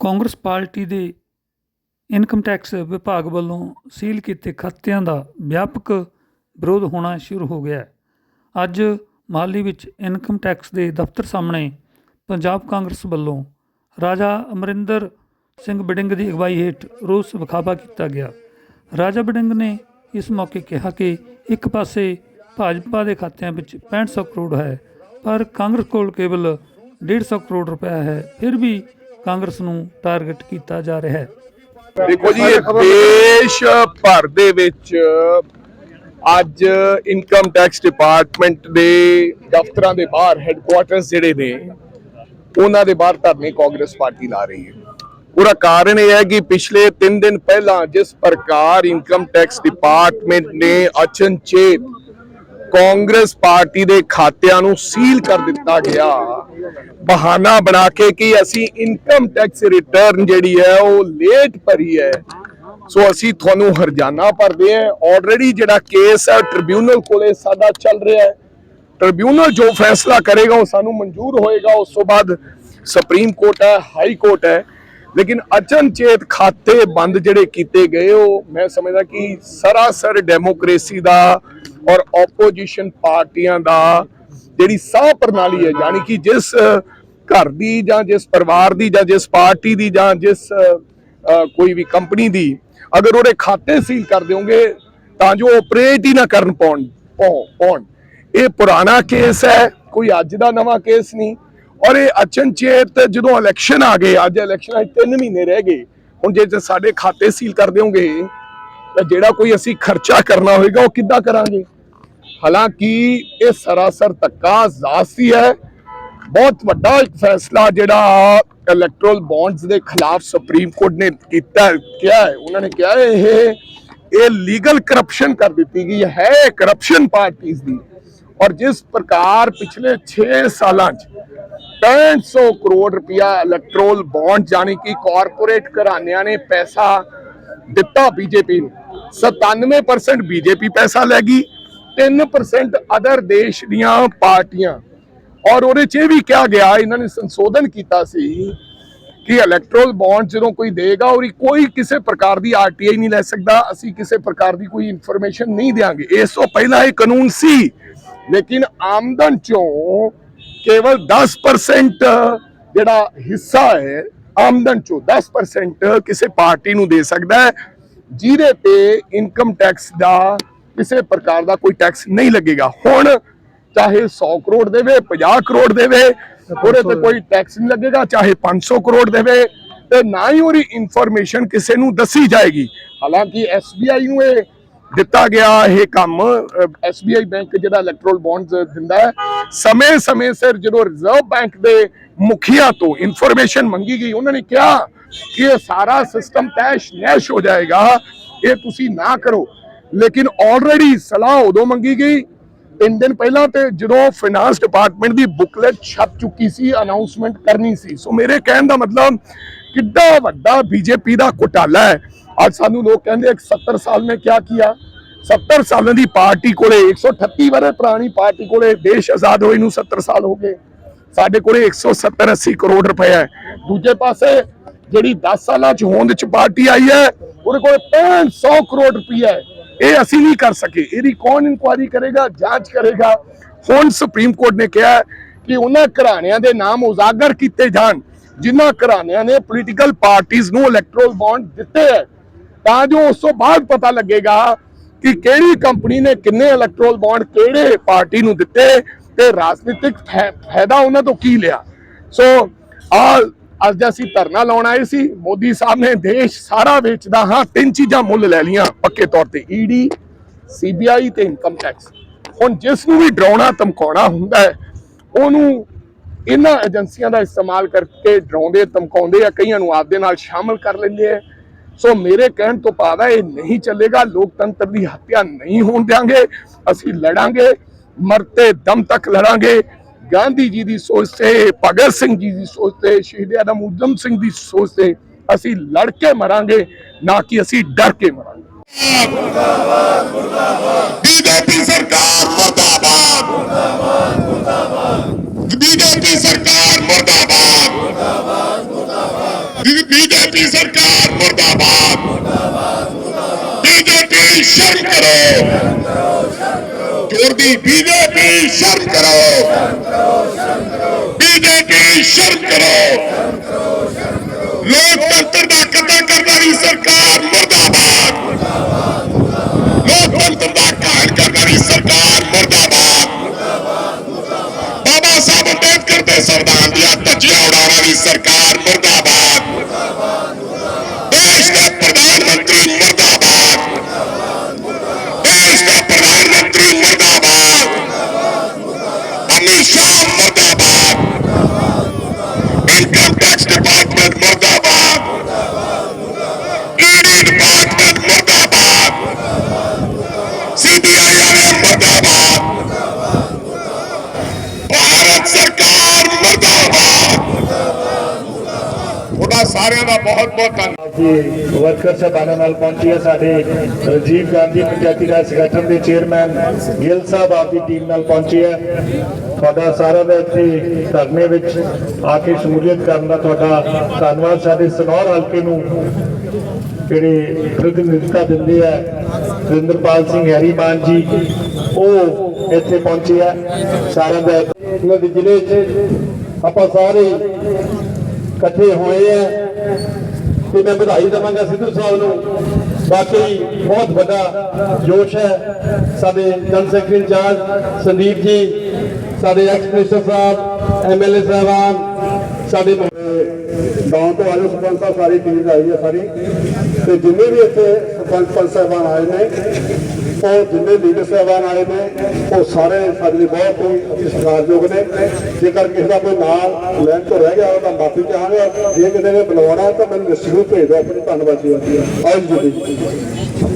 Congress party ਦੇ income tax ਵਿਭਾਗ ਵੱਲੋਂ ਸੀਲ ਕੀਤੇ ਖਾਤਿਆਂ ਦਾ ਵਿਆਪਕ ਵਿਰੋਧ ਹੋਣਾ ਸ਼ੁਰੂ ਹੋ ਗਿਆ ਹੈ। ਅੱਜ ਮਾਲੀ ਵਿੱਚ ਇਨਕਮ ਟੈਕਸ ਦੇ ਦਫ਼ਤਰ ਸਾਹਮਣੇ ਪੰਜਾਬ ਕਾਂਗਰਸ ਵੱਲੋਂ ਰਾਜਾ ਅਮਰਿੰਦਰ ਸਿੰਘ ਬਡਿੰਗ ਦੀ ਅਗਵਾਈ ਹੇਠ ਰੋਸ ਵਿਖਾਵਾ ਕੀਤਾ ਗਿਆ। ਰਾਜਾ ਬਡਿੰਗ ਨੇ ਇਸ ਮੌਕੇ ਕਿਹਾ ਕਿ ਇੱਕ ਪਾਸੇ ਭਾਜਪਾ ਦੇ ਖਾਤਿਆਂ ਵਿੱਚ 6500 ਕਰੋੜ ਹੈ, ਪਰ ਕਾਂਗਰਸ ਕੋਲ ਕੇਵਲ 150 ਕਰੋੜ ਰੁਪਏ ਹੈ, ਫਿਰ ਵੀ ਕਾਂਗਰਸ ਨੂੰ ਟਾਰਗੇਟ ਕੀਤਾ ਜਾ ਰਿਹਾ ਹੈ। ਦੇਖੋ ਜੀ, ਇਹ ਦੇਸ਼ ਭਰ ਦੇ ਵਿੱਚ ਅੱਜ ਇਨਕਮ ਟੈਕਸ ਡਿਪਾਰਟਮੈਂਟ ਦੇ ਦਫ਼ਤਰਾਂ ਦੇ ਬਾਹਰ ਹੈੱਡਕੁਆਰਟਰਸ ਜਿਹੜੇ ਨੇ, ਉਹਨਾਂ ਦੇ ਬਾਹਰ ਧਰਨੇ ਕਾਂਗਰਸ ਪਾਰਟੀ ਲਾ ਰਹੀ ਹੈ। ਉਹਦਾ ਕਾਰਨ ਇਹ ਹੈ ਕਿ ਪਿਛਲੇ 3 ਦਿਨ ਪਹਿਲਾਂ ਜਿਸ ਪ੍ਰਕਾਰ ਇਨਕਮ ਟੈਕਸ ਡਿਪਾਰਟਮੈਂਟ ਨੇ ਅਚਨਚੇਤ ਕਾਂਗਰਸ ਪਾਰਟੀ ਦੇ ਖਾਤਿਆਂ ਨੂੰ ਸੀਲ ਕਰ ਦਿੱਤਾ ਗਿਆ। ਬਹਾਨਾ ਬਣਾ ਕੇ ਕਿ ਅਸੀਂ ਇਨਕਮ ਟੈਕਸ ਰਿਟਰਨ ਜਿਹੜੀ ਹੈ, ਉਹ ਲੇਟ ਭਰੀ ਹੈ। ਸੋ ਅਸੀਂ ਤੁਹਾਨੂੰ ਹਰਜਾਨਾ ਭਰਦੇ ਹਾਂ। ਆਲਰੇਡੀ ਜਿਹੜਾ ਕੇਸ ਹੈ ਟ੍ਰਿਬਿਊਨਲ ਕੋਲੇ ਸਾਡਾ ਚੱਲ ਰਿਹਾ ਹੈ। ਟ੍ਰਿਬਿਊਨਲ ਜੋ ਫੈਸਲਾ ਕਰੇਗਾ, ਉਹ ਸਾਨੂੰ ਮਨਜ਼ੂਰ ਹੋਏਗਾ। ਉਸ ਤੋਂ ਬਾਅਦ ਸੁਪਰੀਮ ਕੋਰਟ ਹੈ ਹਾਈ ਕੋਰਟ ਹੈ। ਲੇਕਿਨ ਅਚਨਚੇਤ ਖਾਤੇ ਬੰਦ ਜਿਹੜੇ ਕੀਤੇ ਗਏ, ਉਹ ਮੈਂ ਸਮਝਦਾ ਕਿ ਸਰਾਸਰ ਡੈਮੋਕ੍ਰੇਸੀ ਦਾ ਔਰ ਆਪੋਜੀਸ਼ਨ ਪਾਰਟੀਆਂ ਦਾ ਜਿਹੜੀ ਸਾਹ ਪ੍ਰਣਾਲੀ ਹੈ, ਯਾਨੀ ਕਿ ਜਿਸ ਘਰ ਦੀ ਜਾਂ ਜਿਸ ਪਰਿਵਾਰ ਦੀ ਜਾਂ ਜਿਸ ਪਾਰਟੀ ਦੀ ਜਾਂ ਜਿਸ ਕੋਈ ਵੀ ਕੰਪਨੀ ਦੀ, ਅਗਰ ਉਹਦੇ ਖਾਤੇ ਸੀਲ ਕਰ ਦਿਓਗੇ, ਤਾਂ ਜੋ ਆਪਰੇਟ ਹੀ ਨਾ ਕਰਨ ਪਾਉਣ ਪਾਉਣ। ਇਹ ਪੁਰਾਣਾ ਕੇਸ ਹੈ, ਕੋਈ ਅੱਜ ਦਾ ਨਵਾਂ ਕੇਸ ਨਹੀਂ। ਔਰ ਇਹ ਅਚਨਚੇਤ ਜਦੋਂ ਇਲੈਕਸ਼ਨ ਆ ਗਏ, ਅੱਜ ਇਲੈਕਸ਼ਨ ਅੱਜ 3 ਮਹੀਨੇ ਰਹਿ ਗਏ। ਹੁਣ ਜੇ ਸਾਡੇ ਖਾਤੇ ਸੀਲ ਕਰ ਦਿਓਗੇ ਤਾਂ ਜਿਹੜਾ ਕੋਈ ਅਸੀਂ ਖਰਚਾ ਕਰਨਾ ਹੋਏਗਾ ਉਹ ਕਿੱਦਾਂ ਕਰਾਂਗੇ? ਹਾਲਾਂਕਿ ਇਹ ਸਰਾਸਰ ਧੱਕਾ ਜ਼ਾਸਤੀ ਹੈ। ਬਹੁਤ ਵੱਡਾ ਫੈਸਲਾ ਜਿਹੜਾ ਇਲੈਕਟਰਲ ਬੌਂਡਸ ਦੇ ਖਿਲਾਫ ਸੁਪਰੀਮ ਕੋਰਟ ਨੇ ਕੀਤਾ, ਕਿਹਾ ਹੈ। ਉਹਨਾਂ ਨੇ ਕਿਹਾ ਇਹ ਇਹ ਲੀਗਲ ਕਰਪਸ਼ਨ ਕਰ ਦਿੱਤੀ ਗਈ ਹੈ ਕਰਪਸ਼ਨ ਪਾਰਟੀਆਂ ਦੀ। ਔਰ ਜਿਸ ਪ੍ਰਕਾਰ ਪਿਛਲੇ 6 ਸਾਲਾਂ 'ਚ 6500 ਕਰੋੜ ਰੁਪਇਆ ਇਲੈਕਟਰਲ ਬੌਂਡ ਯਾਨੀ ਕਿ ਕਾਰਪੋਰੇਟ ਘਰਾਣਿਆਂ ਨੇ ਪੈਸਾ ਦਿੱਤਾ ਬੀਜੇਪੀ ਨੂੰ। 97% ਬੀਜੇਪੀ ਪੈਸਾ ਲੈ ਗਈ 3% ਅਦਰ ਦੇਸ਼ ਦੀਆਂ ਪਾਰਟੀਆਂ। ਔਰ ਉਹਦੇ 'ਚ ਇਹ ਵੀ ਕਿਹਾ ਗਿਆ, ਇਹਨਾਂ ਨੇ ਸੰਸ਼ੋਧਨ ਕੀਤਾ ਸੀ ਕਿ ਇਲੈਕਟਰਲ ਬੌਂਡ ਜਦੋਂ ਕੋਈ ਦੇਗਾ ਉਹਦੀ ਕੋਈ ਕਿਸੇ ਪ੍ਰਕਾਰ ਦੀ ਆਰਟੀਆਈ ਨਹੀਂ ਲੈ ਸਕਦਾ, ਅਸੀਂ ਕਿਸੇ ਪ੍ਰਕਾਰ ਦੀ ਕੋਈ ਇਨਫੋਰਮੇਸ਼ਨ ਨਹੀਂ ਦੇਾਂਗੇ ਇਸ ਤੋਂ ਪਹਿਲਾਂ ਇਹ ਕਾਨੂੰਨ ਸੀ, ਲੇਕਿਨ ਆਮਦਨ ਚੋਂ ਕੇਵਲ 10% ਜਿਹੜਾ ਹਿੱਸਾ ਹੈ ਆਮਦਨ ਚੋਂ 10% ਕਿਸੇ ਪਾਰਟੀ ਨੂੰ ਦੇ ਸਕਦਾ ਹੈ, ਜਿਹਦੇ ਤੇ ਇਨਕਮ ਟੈਕਸ ਦਾ ਕਿਸੇ ਪ੍ਰਕਾਰ ਦਾ ਕੋਈ ਟੈਕਸ ਨਹੀਂ ਲੱਗੇਗਾ। ਹੁਣ ਚਾਹੇ 100 ਕਰੋੜ ਦੇਵੇ 50 ਕਰੋੜ ਦੇਵੇ, ਉਹਦੇ ਤੇ ਕੋਈ ਟੈਕਸ ਨਹੀਂ ਲੱਗੇਗਾ, ਚਾਹੇ 500 ਕਰੋੜ ਦੇਵੇ, ਤੇ ਨਾ ਹੀ ਉਹਦੀ ਇਨਫੋਰਮੇਸ਼ਨ ਕਿਸੇ ਨੂੰ ਦੱਸੀ ਜਾਏਗੀ। ਹਾਲਾਂਕਿ SBI ਨੂੰ ਇਹ ਦਿੱਤਾ ਗਿਆ ਇਹ ਕੰਮ SBI ਬੈਂਕ ਜਿਹੜਾ ਇਲੈਕਟ੍ਰੋਲ ਬੌਂਡਸ ਦਿੰਦਾ ਹੈ, ਸਮੇਂ-ਸਮੇਂ ਸਿਰ ਜਦੋਂ ਰਿਜ਼ਰਵ ਬੈਂਕ ਦੇ ਮੁਖੀਆ ਤੋਂ ਇਨਫੋਰਮੇਸ਼ਨ ਮੰਗੀ ਗਈ ਉਹਨਾਂ ਨੇ ਕਿਹਾ ਕਿ ਇਹ ਸਾਰਾ ਸਿਸਟਮ ਤੈਸ਼ ਨੈਸ਼ ਹੋ ਜਾਏਗਾ ਇਹ ਤੁਸੀਂ ਨਾ ਕਰੋ ਲੇਕਿਨ ਆਲਰੇਡੀ ਸਲਾਹ ਉਦੋਂ ਮੰਗੀ ਗਈ ਤਿੰਨ ਦਿਨ ਪਹਿਲਾਂ ਤੇ ਜਦੋਂ ਫਾਈਨਾਂਸ ਡਿਪਾਰਟਮੈਂਟ ਦੀ ਬੁਕਲੇਟ ਛਪ ਚੁੱਕੀ ਸੀ ਅਨਾਉਂਸਮੈਂਟ ਕਰਨੀ ਸੀ ਸੋ ਮੇਰੇ ਕਹਿਣ ਦਾ ਮਤਲਬ ਕਿੱਡਾ ਵੱਡਾ ਬੀਜੇਪੀ ਦਾ ਘੁਟਾਲਾ ਹੈ ਅੱਜ ਸਾਨੂੰ ਲੋਕ ਕਹਿੰਦੇ ਕਿ 70 ਸਾਲ में क्या किया 70 ਸਾਲਾਂ ਦੀ ਪਾਰਟੀ ਕੋਲੇ 138 ਵਰੇ ਪੁਰਾਣੀ ਪਾਰਟੀ ਕੋਲੇ ਦੇਸ਼ ਆਜ਼ਾਦ ਹੋਏ ਨੂੰ 70 ਸਾਲ ਹੋ ਗਏ ਸਾਡੇ ਕੋਲੇ 170 80 ਕਰੋੜ ਰੁਪਏ ਹੈ। ਦੂਜੇ ਪਾਸੇ ਜਿਹੜੀ 10 ਸਾਲਾਂ ਚ ਹੋਂਦ ਚ ਪਾਰਟੀ ਆਈ ਹੈ, ਉਹਦੇ ਕੋਲੇ 500 ਕਰੋੜ ਰੁਪਏ ਹੈ। ਇਹ ਅਸੀਂ ਨਹੀਂ ਕਰ ਸਕੇ। ਇਹਦੀ ਕੌਣ ਇਨਕੁਆਇਰੀ ਕਰੇਗਾ, ਜਾਂਚ ਕਰੇਗਾ? ਹੁਣ ਸੁਪਰੀਮ ਕੋਰਟ ਨੇ ਕਿਹਾ ਕਿ ਉਹਨਾਂ ਘਰਾਣਿਆਂ ਦੇ ਨਾਮ ਉਜਾਗਰ ਕੀਤੇ ਜਾਣ, ਜਿਨ੍ਹਾਂ ਘਰਾਣਿਆਂ ਨੇ ਪੋਲੀਟੀਕਲ ਪਾਰਟੀਆਂ ਨੂੰ ਇਲੈਕਟ੍ਰੋਲ ਬੌਂਡ ਦਿੱਤੇ ਹੈ। ਤਾਂ ਜੋ ਉਸ ਤੋਂ ਬਾਅਦ ਪਤਾ ਲੱਗੇਗਾ ਕਿ ਕਿਹੜੀ ਕੰਪਨੀ ਨੇ ਕਿੰਨੇ ਇਲੈਕਟ੍ਰੋਲ ਬੌਂਡ ਕਿਹੜੇ ਪਾਰਟੀ ਨੂੰ ਦਿੱਤੇ ਤੇ ਰਾਜਨੀਤਿਕ ਫਾਇ- ਫਾਇਦਾ ਉਹਨਾਂ ਤੋਂ ਕੀ ਲਿਆ? ਸੋ ਆ ਅੱਜ ਅਸੀਂ ਧਰਨਾ ਲਾਉਣ ਆਏ ਸੀ। ਮੋਦੀ ਸਾਹਿਬ ਨੇ ਦੇਸ਼ ਸਾਰਾ ਵੇਚਦਾ ਹਾਂ, ਤਿੰਨ ਚੀਜ਼ਾਂ ਮੁੱਲ ਲੈ ਲੀਆਂ ਪੱਕੇ ਤੌਰ ਤੇ ਈਡੀ ਸੀਬੀਆਈ ਤੇ ਇਨਕਮ ਟੈਕਸ ਹੁਣ ਜਿਸ ਨੂੰ ਵੀ ਡਰਾਉਣਾ, ਧਮਕਾਉਣਾ ਹੁੰਦਾ ਹੈ, ਉਹਨੂੰ ਇਹਨਾਂ ਏਜੰਸੀਆਂ ਦਾ ਇਸਤੇਮਾਲ ਕਰਕੇ ਡਰਾਉਂਦੇ, ਧਮਕਾਉਂਦੇ ਆ, ਕਈਆਂ ਨੂੰ ਆਪਦੇ ਨਾਲ ਸ਼ਾਮਲ ਕਰ ਲੈਂਦੇ ਆ। ਸੋ ਮੇਰੇ ਕਹਿਣ ਤੋਂ ਭਾਵ ਹੈ, ਇਹ ਨਹੀਂ ਚੱਲੇਗਾ। ਲੋਕਤੰਤਰ ਦੀ ਹੱਤਿਆ ਨਹੀਂ ਹੋਣ ਦਿਆਂਗੇ। ਅਸੀਂ ਲੜਾਂਗੇ। ਮਰਤੇ ਦਮ ਤੱਕ ਲੜਾਂਗੇ। ਗਾਂਧੀ ਜੀ ਦੀ ਸੋਚ ਤੇ, ਭਗਤ ਸਿੰਘ ਜੀ ਦੀ ਸੋਚ ਤੇ, ਸ਼ਹੀਦ ਆਦਮ ਉਦਮ ਸਿੰਘ ਦੀ ਸੋਚ ਤੇ ਅਸੀਂ ਲੜ ਕੇ ਮਰਾਂਗੇ, ਨਾ ਕਿ ਅਸੀਂ ਡਰ ਕੇ ਮਰਾਂਗੇ। ਸਰਕਾਰ ਮੁਰਦਾਬਾਦ। ਬੀਜੇਪੀ ਸਰਕਾਰ ਮੁਰਦਾਬਾਦ। ਬੀਜੇਪੀ ਸਰਕਾਰ ਮੁਰਦਾਬਾਦ। ਬੀਜੇਪੀ ਕਰੋ। ਜੋਰ ਦੀ ਬੀਜੇਪੀ ਸ਼ਰਮ ਕਰੋ। ਬੀਜੇਪੀ ਸ਼ਰਮ ਕਰੋ। ਲੋਕਤੰਤਰ ਦਾ ਤੁਹਾਡਾ ਸਾਰਿਆਂ ਦਾ ਬਹੁਤ ਬਹੁਤ ਧੰਨਵਾਦ। ਵਰਕਰ ਸਾਹਿਬਾਨਾਂ ਨਾਲ ਪਹੁੰਚੀ ਹੈ ਸਾਡੇ ਰਾਜੀਵ ਗਾਂਧੀ ਪੰਚਾਇਤੀ ਰਾਜ ਸੰਗਠਨ ਦੇ ਚੇਅਰਮੈਨ ਗਿੱਲ ਸਾਹਿਬ ਆਪਦੀ ਟੀਮ ਨਾਲ ਪਹੁੰਚੇ ਹੈ ਤੁਹਾਡਾ ਸਾਰਿਆਂ ਦਾ ਇੱਥੇ ਧਰਨੇ ਵਿੱਚ ਆ ਕੇ ਸ਼ਮੂਲੀਅਤ ਕਰਨ ਦਾ ਤੁਹਾਡਾ ਧੰਨਵਾਦ। ਸਾਡੇ ਸਨੌਰ ਹਲਕੇ ਨੂੰ ਜਿਹੜੇ ਪ੍ਰਤੀਨਿਧਤਾ ਦਿੰਦੇ ਆ ਸੁਰਿੰਦਰਪਾਲ ਸਿੰਘ ਹੈਰੀਮਾਨ ਜੀ, ਉਹ ਇੱਥੇ ਪਹੁੰਚੇ ਆ। ਸਾਰਿਆਂ ਦਾ ਉਹਨਾਂ ਦੇ ਜ਼ਿਲ੍ਹੇ 'ਚ ਆਪਾਂ ਸਾਰੇ ਇਕੱਠੇ ਹੋਏ ਆ ਤੇ ਮੈਂ ਵਧਾਈ ਦੇਵਾਂਗਾ ਸਿੱਧੂ ਸਾਹਿਬ ਨੂੰ। ਬਾਕੀ ਬਹੁਤ ਵੱਡਾ ਜੋਸ਼ ਹੈ ਸਾਡੇ ਜਨ ਸੈਕਟਰੀ ਇੰਚਾਰਜ ਸੰਦੀਪ ਜੀ, ਸਾਡੇ ਐਕਸ ਮਿਨਿਸਟਰ ਸਾਹਿਬ ਐਮਐਲਏ ਸਾਹਿਬਾਨ, ਸਾਡੇ ਗਾਉਂ ਤੋਂ ਆਏ ਸਰਪੰਚ ਸਾਹਿਬ, ਸਾਰੀ ਟੀਮ ਆਈ ਹੈ ਸਾਰੀ। ਤੇ ਜਿੰਨੇ ਵੀ ਇੱਥੇ ਸਰਪੰਚ ਪੰਚ ਸਾਹਿਬਾਨ ਆਏ ਨੇ ਉਹ ਜਿੰਨੇ ਲੀਡਰ ਸਾਹਿਬਾਨ ਆਏ ਨੇ, ਉਹ ਸਾਰੇ ਸਾਡੇ ਲਈ ਬਹੁਤ ਹੀ ਸਤਿਕਾਰਯੋਗ ਨੇ। ਜੇਕਰ ਕਿਸੇ ਦਾ ਕੋਈ ਨਾਮ ਲੈਣ ਤੋਂ ਰਹਿ ਗਿਆ ਉਹ ਤਾਂ ਮਾਫੀ ਚਾਹਾਂਗਾ। ਜੇ ਕਿਸੇ ਨੇ ਬੁਲਾਉਣਾ ਤਾਂ ਮੈਨੂੰ ਨਿਸ਼ਚਿਤ ਭੇਜ ਦਿਓ। ਆਪਣੀ ਧੰਨਵਾਦ ਜੀ ਆਓ ਜੀ।